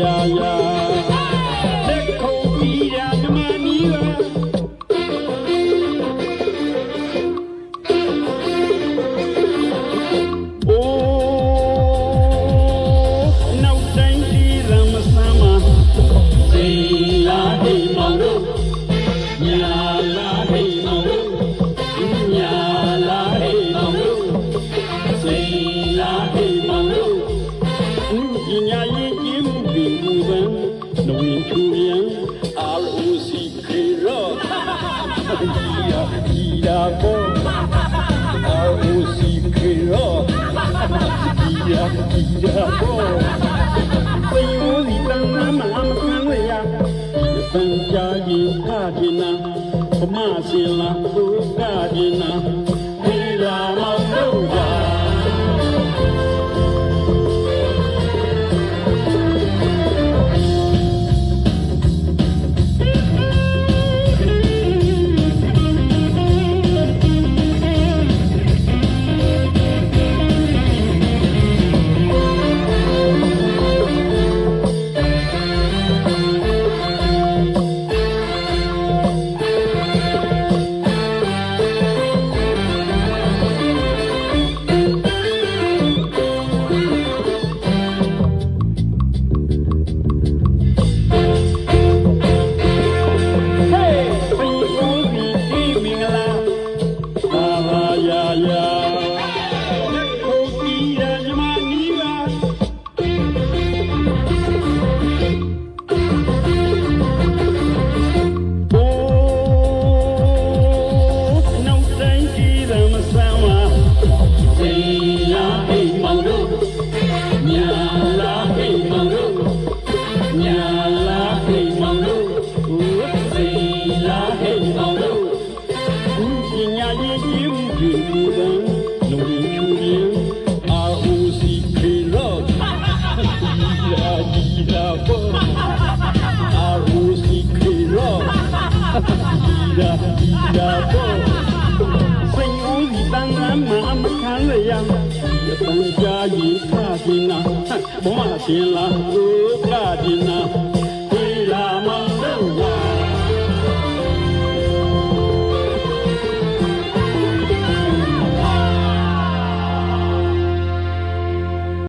ရာရာလက်ခုံပြီးရာဓမ္မနီးပါ你呀！ နဝင်ချူရန် ROC ခေရောဒီယာဒီယာဘော ROC ခေရောဒီယာဒီယာဘောစိတ်ဦးစီတန်တမ်းမှာမခံရရဒီပ လုံရင်ချူရင် ROC ခေရော့ဒီရာဒီရာဘော ROC ခေရော့ဒီရာဒီရာဘောစိတ်ဦးစီတန်လမ်းမှာမခံရရဒီပန်ကြာရင်ခါကျင်နာဘုမရှင်လာကိုကကျင်နာ